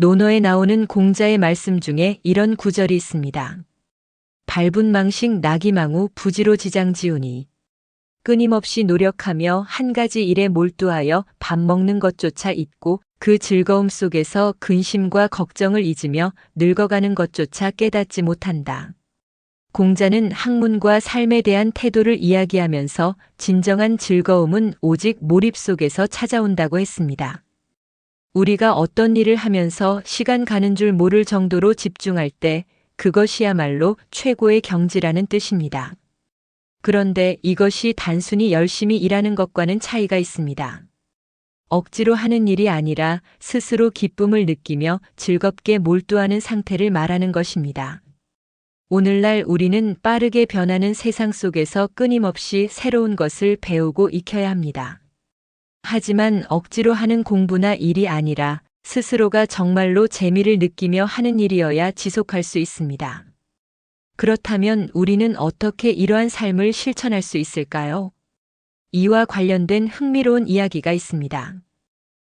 논어에 나오는 공자의 말씀 중에 이런 구절이 있습니다. 밟은 망식 나기망우 부지로 지장지우니 끊임없이 노력하며 한 가지 일에 몰두하여 밥 먹는 것조차 잊고 그 즐거움 속에서 근심과 걱정을 잊으며 늙어가는 것조차 깨닫지 못한다. 공자는 학문과 삶에 대한 태도를 이야기하면서 진정한 즐거움은 오직 몰입 속에서 찾아온다고 했습니다. 우리가 어떤 일을 하면서 시간 가는 줄 모를 정도로 집중할 때 그것이야말로 최고의 경지라는 뜻입니다. 그런데 이것이 단순히 열심히 일하는 것과는 차이가 있습니다. 억지로 하는 일이 아니라 스스로 기쁨을 느끼며 즐겁게 몰두하는 상태를 말하는 것입니다. 오늘날 우리는 빠르게 변하는 세상 속에서 끊임없이 새로운 것을 배우고 익혀야 합니다. 하지만 억지로 하는 공부나 일이 아니라 스스로가 정말로 재미를 느끼며 하는 일이어야 지속할 수 있습니다. 그렇다면 우리는 어떻게 이러한 삶을 실천할 수 있을까요? 이와 관련된 흥미로운 이야기가 있습니다.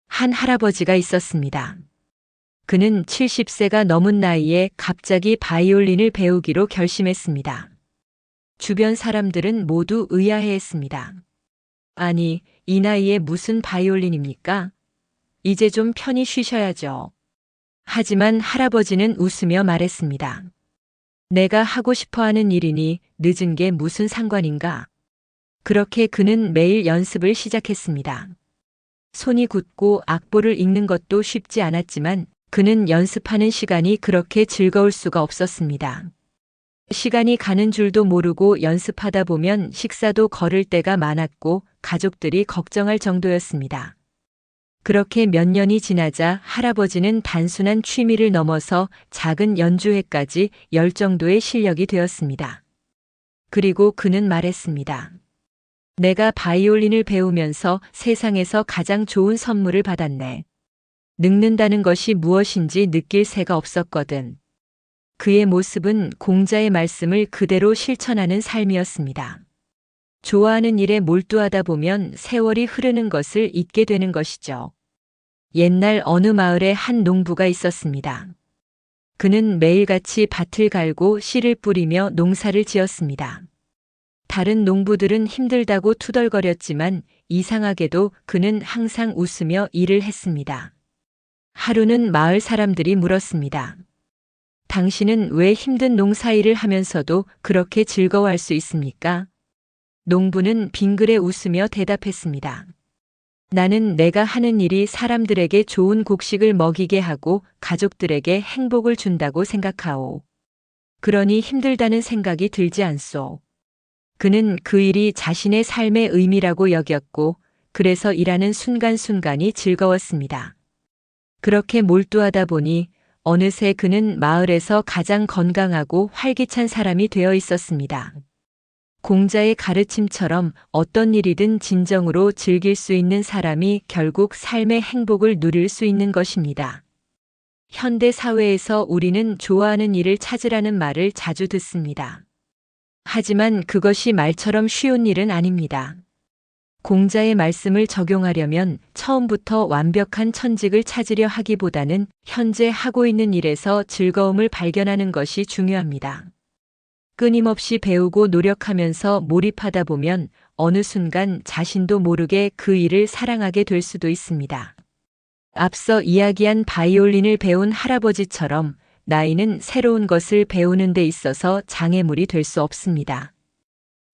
한 할아버지가 있었습니다. 그는 70세가 넘은 나이에 갑자기 바이올린을 배우기로 결심했습니다. 주변 사람들은 모두 의아해했습니다. 아니, 이 나이에 무슨 바이올린입니까? 이제 좀 편히 쉬셔야죠. 하지만 할아버지는 웃으며 말했습니다. 내가 하고 싶어 하는 일이니 늦은 게 무슨 상관인가? 그렇게 그는 매일 연습을 시작했습니다. 손이 굳고 악보를 읽는 것도 쉽지 않았지만 그는 연습하는 시간이 그렇게 즐거울 수가 없었습니다. 시간이 가는 줄도 모르고 연습하다 보면 식사도 거를 때가 많았고 가족들이 걱정할 정도였습니다. 그렇게 몇 년이 지나자 할아버지는 단순한 취미를 넘어서 작은 연주회까지 열 정도의 실력이 되었습니다. 그리고 그는 말했습니다. 내가 바이올린을 배우면서 세상에서 가장 좋은 선물을 받았네. 늙는다는 것이 무엇인지 느낄 새가 없었거든. 그의 모습은 공자의 말씀을 그대로 실천하는 삶이었습니다. 좋아하는 일에 몰두하다 보면 세월이 흐르는 것을 잊게 되는 것이죠. 옛날 어느 마을에 한 농부가 있었습니다. 그는 매일같이 밭을 갈고 씨를 뿌리며 농사를 지었습니다. 다른 농부들은 힘들다고 투덜거렸지만 이상하게도 그는 항상 웃으며 일을 했습니다. 하루는 마을 사람들이 물었습니다. 당신은 왜 힘든 농사일을 하면서도 그렇게 즐거워할 수 있습니까? 농부는 빙그레 웃으며 대답했습니다. 나는 내가 하는 일이 사람들에게 좋은 곡식을 먹이게 하고 가족들에게 행복을 준다고 생각하오. 그러니 힘들다는 생각이 들지 않소. 그는 그 일이 자신의 삶의 의미라고 여겼고, 그래서 일하는 순간순간이 즐거웠습니다. 그렇게 몰두하다 보니 어느새 그는 마을에서 가장 건강하고 활기찬 사람이 되어 있었습니다. 공자의 가르침처럼 어떤 일이든 진정으로 즐길 수 있는 사람이 결국 삶의 행복을 누릴 수 있는 것입니다. 현대 사회에서 우리는 좋아하는 일을 찾으라는 말을 자주 듣습니다. 하지만 그것이 말처럼 쉬운 일은 아닙니다. 공자의 말씀을 적용하려면 처음부터 완벽한 천직을 찾으려 하기보다는 현재 하고 있는 일에서 즐거움을 발견하는 것이 중요합니다. 끊임없이 배우고 노력하면서 몰입하다 보면 어느 순간 자신도 모르게 그 일을 사랑하게 될 수도 있습니다. 앞서 이야기한 바이올린을 배운 할아버지처럼 나이는 새로운 것을 배우는 데 있어서 장애물이 될 수 없습니다.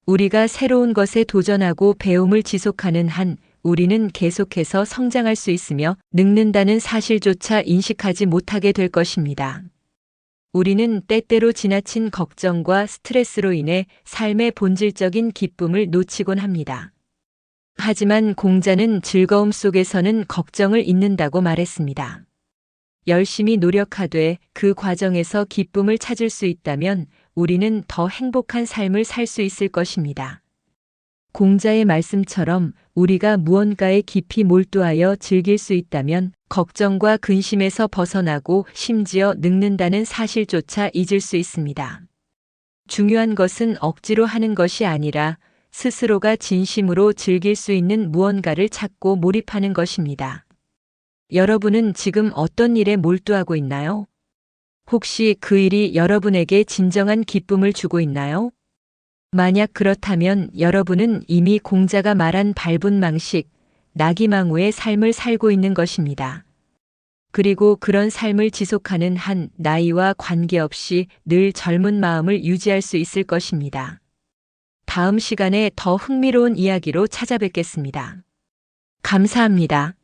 우리가 새로운 것에 도전하고 배움을 지속하는 한 우리는 계속해서 성장할 수 있으며 늙는다는 사실조차 인식하지 못하게 될 것입니다. 우리는 때때로 지나친 걱정과 스트레스로 인해 삶의 본질적인 기쁨을 놓치곤 합니다. 하지만 공자는 즐거움 속에서는 걱정을 잊는다고 말했습니다. 열심히 노력하되 그 과정에서 기쁨을 찾을 수 있다면 우리는 더 행복한 삶을 살 수 있을 것입니다. 공자의 말씀처럼 우리가 무언가에 깊이 몰두하여 즐길 수 있다면 걱정과 근심에서 벗어나고 심지어 늙는다는 사실조차 잊을 수 있습니다. 중요한 것은 억지로 하는 것이 아니라 스스로가 진심으로 즐길 수 있는 무언가를 찾고 몰입하는 것입니다. 여러분은 지금 어떤 일에 몰두하고 있나요? 혹시 그 일이 여러분에게 진정한 기쁨을 주고 있나요? 만약 그렇다면 여러분은 이미 공자가 말한 밟은 망식, 나기망우의 삶을 살고 있는 것입니다. 그리고 그런 삶을 지속하는 한 나이와 관계없이 늘 젊은 마음을 유지할 수 있을 것입니다. 다음 시간에 더 흥미로운 이야기로 찾아뵙겠습니다. 감사합니다.